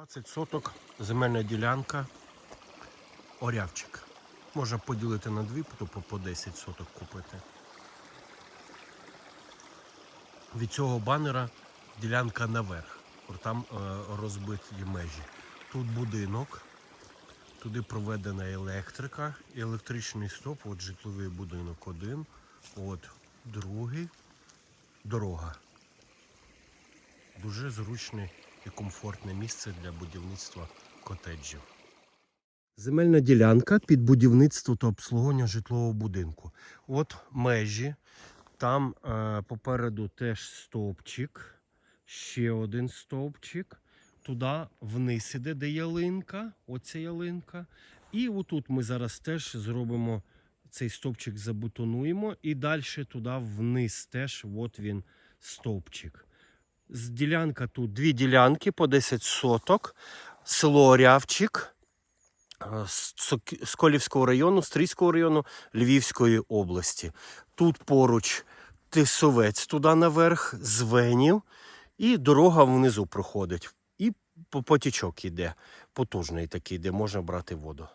20 соток земельна ділянка Орявчик. Можна поділити на дві, то по- по 10 соток купити. Від цього банера ділянка наверх. Там е, розбиті межі. Тут будинок, туди проведена електрика, і електричний стоп, от житловий будинок один, от другий, дорога. Дуже зручне і комфортне місце для будівництва котеджів. Земельна ділянка під будівництво та обслуговування житлового будинку. От межі. Там е, попереду теж стовпчик, ще один стовпчик. Туди вниз іде, де ялинка, оця ялинка. І отут ми зараз теж зробимо цей стовпчик, забетонуємо. І далі туди вниз теж от він стовпчик. Ділянка тут дві ділянки по 10 соток. Село Орявчик е, з Колівського району, Стрийського району Львівської області. Тут поруч Тисовець туди наверх, Звенів, і дорога внизу проходить. І потічок іде, потужний такий, де можна брати воду.